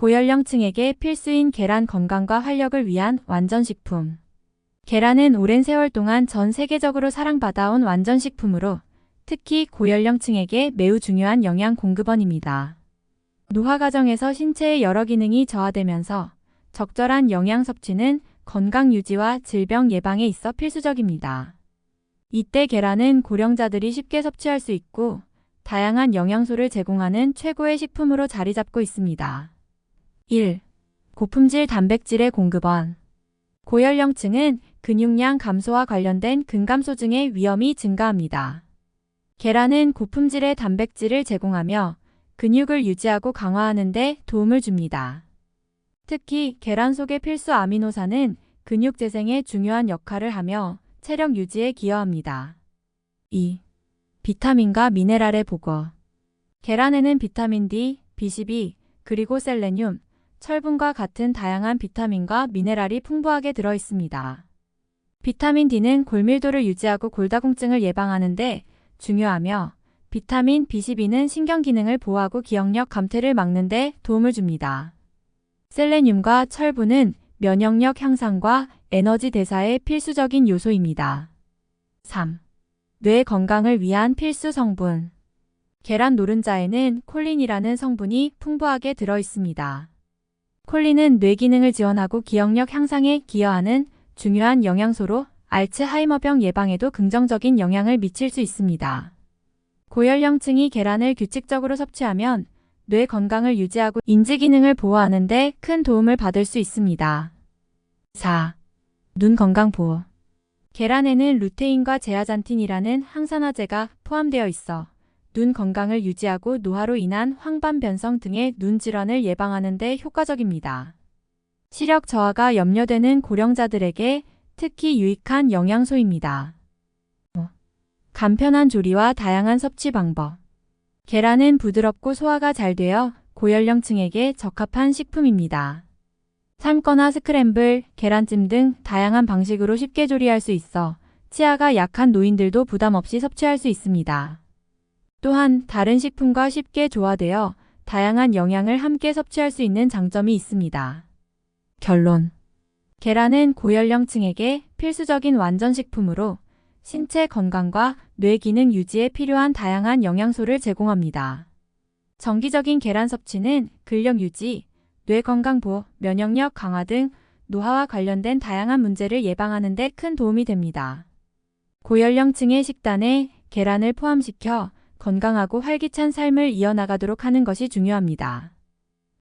고연령층에게 필수인 계란 건강과 활력을 위한 완전식품. 계란은 오랜 세월 동안 전 세계적으로 사랑받아온 완전식품으로 특히 고연령층에게 매우 중요한 영양 공급원입니다. 노화 과정에서 신체의 여러 기능이 저하되면서 적절한 영양 섭취는 건강 유지와 질병 예방에 있어 필수적입니다. 이때 계란은 고령자들이 쉽게 섭취할 수 있고 다양한 영양소를 제공하는 최고의 식품으로 자리 잡고 있습니다. 1. 고품질 단백질의 공급원. 고연령층은 근육량 감소와 관련된 근감소증의 위험이 증가합니다. 계란은 고품질의 단백질을 제공하며 근육을 유지하고 강화하는 데 도움을 줍니다. 특히 계란 속의 필수 아미노산은 근육 재생에 중요한 역할을 하며 체력 유지에 기여합니다. 2. 비타민과 미네랄의 보고. 계란에는 비타민 D, B12, 그리고 셀레늄, 철분과 같은 다양한 비타민과 미네랄이 풍부하게 들어 있습니다. 비타민 D는 골밀도를 유지하고 골다공증을 예방하는데 중요하며 비타민 B12는 신경 기능을 보호하고 기억력 감퇴를 막는 데 도움을 줍니다. 셀레늄과 철분은 면역력 향상과 에너지 대사에 필수적인 요소입니다. 3. 뇌 건강을 위한 필수 성분. 계란 노른자에는 콜린이라는 성분이 풍부하게 들어 있습니다. 콜린은 뇌 기능을 지원하고 기억력 향상에 기여하는 중요한 영양소로 알츠하이머병 예방에도 긍정적인 영향을 미칠 수 있습니다. 고연령층이 계란을 규칙적으로 섭취하면 뇌 건강을 유지하고 인지 기능을 보호하는 데 큰 도움을 받을 수 있습니다. 4. 눈 건강 보호. 계란에는 루테인과 제아잔틴이라는 항산화제가 포함되어 있어 눈 건강을 유지하고 노화로 인한 황반 변성 등의 눈 질환을 예방하는 데 효과적입니다. 시력 저하가 염려되는 고령자들에게 특히 유익한 영양소입니다. 어, 간편한 조리와 다양한 섭취 방법. 계란은 부드럽고 소화가 잘 되어 고연령층에게 적합한 식품입니다. 삶거나 스크램블, 계란찜 등 다양한 방식으로 쉽게 조리할 수 있어 치아가 약한 노인들도 부담 없이 섭취할 수 있습니다. 또한 다른 식품과 쉽게 조화되어 다양한 영양을 함께 섭취할 수 있는 장점이 있습니다. 결론. 계란은 고연령층에게 필수적인 완전식품으로 신체 건강과 뇌 기능 유지에 필요한 다양한 영양소를 제공합니다. 정기적인 계란 섭취는 근력 유지, 뇌 건강 보호, 면역력 강화 등 노화와 관련된 다양한 문제를 예방하는 데 큰 도움이 됩니다. 고연령층의 식단에 계란을 포함시켜 건강하고 활기찬 삶을 이어나가도록 하는 것이 중요합니다.